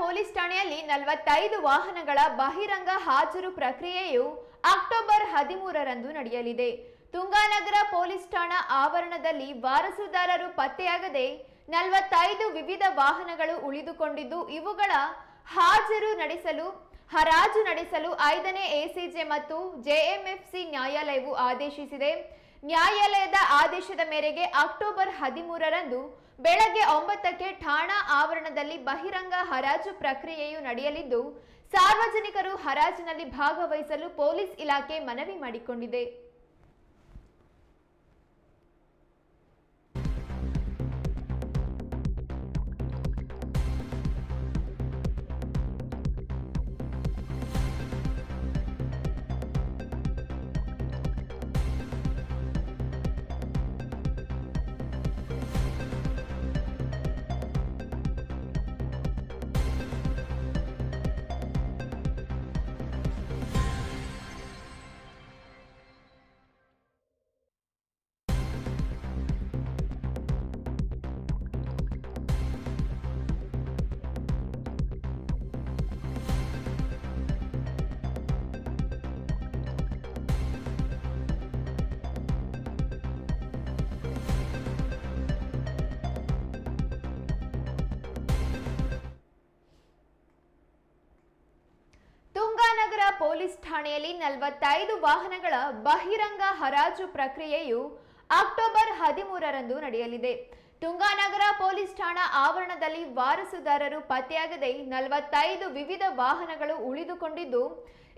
Police ಠಾಣೆಯಲ್ಲಿ ನಲವತ್ತೈದು ವಾಹನಗಳ ಬಹಿರಂಗ ಹಾಜರು ಪ್ರಕ್ರಿಯೆಯು ಅಕ್ಟೋಬರ್ ಹದಿಮೂರರಂದು ನಡೆಯಲಿದೆ. ತುಂಗಾನಗರ ಪೊಲೀಸ್ ಠಾಣಾ ಆವರಣದಲ್ಲಿ ವಾರಸುದಾರರು ಪತ್ತೆಯಾಗದೆ ನಲವತ್ತೈದು ವಿವಿಧ ವಾಹನಗಳು ಉಳಿದುಕೊಂಡಿದ್ದು, ಇವುಗಳ ಹಾಜರು ನಡೆಸಲು, ಹರಾಜು ನಡೆಸಲು ಐದನೇ ಎಸಿಜೆ ಮತ್ತು ಜೆಎಂಎಫ್ಸಿ ನ್ಯಾಯಾಲಯವು ಆದೇಶಿಸಿದೆ. ನ್ಯಾಯಾಲಯದ ಆದೇಶದ ಮೇರೆಗೆ ಅಕ್ಟೋಬರ್ ಹದಿಮೂರರಂದು ಬೆಳಗ್ಗೆ ಒಂಬತ್ತಕ್ಕೆ ಠಾಣಾ ಆವರಣದಲ್ಲಿ ಬಹಿರಂಗ ಹರಾಜು ಪ್ರಕ್ರಿಯೆಯು ನಡೆಯಲಿದ್ದು ಸಾರ್ವಜನಿಕರು ಹರಾಜಿನಲ್ಲಿ ಭಾಗವಹಿಸಲು ಪೊಲೀಸ್ ಇಲಾಖೆ ಮನವಿ ಮಾಡಿಕೊಂಡಿದೆ. ಪೊಲೀಸ್ ಠಾಣೆಯಲ್ಲಿ ನಲವತ್ತೈದು ವಾಹನಗಳ ಬಹಿರಂಗ ಹರಾಜು ಪ್ರಕ್ರಿಯೆಯು ಅಕ್ಟೋಬರ್ ಹದಿಮೂರರಂದು ನಡೆಯಲಿದೆ. ತುಂಗಾನಗರ ಪೊಲೀಸ್ ಠಾಣಾ ಆವರಣದಲ್ಲಿ ವಾರಸುದಾರರು ಪತ್ತೆಯಾಗದೆ ನಲವತ್ತೈದು ವಿವಿಧ ವಾಹನಗಳು ಉಳಿದುಕೊಂಡಿದ್ದು,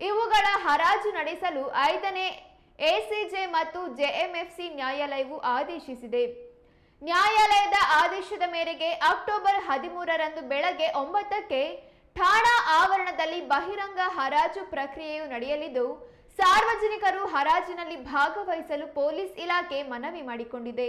ಇವುಗಳ ಹರಾಜು ನಡೆಸಲು ಐದನೇ ಎಸಿಜೆ ಮತ್ತು ಜೆಎಂಎಫ್ಸಿ ನ್ಯಾಯಾಲಯವು ಆದೇಶಿಸಿದೆ. ನ್ಯಾಯಾಲಯದ ಆದೇಶದ ಮೇರೆಗೆ ಅಕ್ಟೋಬರ್ ಹದಿಮೂರರಂದು ಬೆಳಗ್ಗೆ ಒಂಬತ್ತಕ್ಕೆ ಠಾಣಾ ಆವರಣದಲ್ಲಿ ಬಹಿರಂಗ ಹರಾಜು ಪ್ರಕ್ರಿಯೆಯು ನಡೆಯಲಿದ್ದು ಸಾರ್ವಜನಿಕರು ಹರಾಜಿನಲ್ಲಿ ಭಾಗವಹಿಸಲು ಪೊಲೀಸ್ ಇಲಾಖೆ ಮನವಿ ಮಾಡಿಕೊಂಡಿದೆ.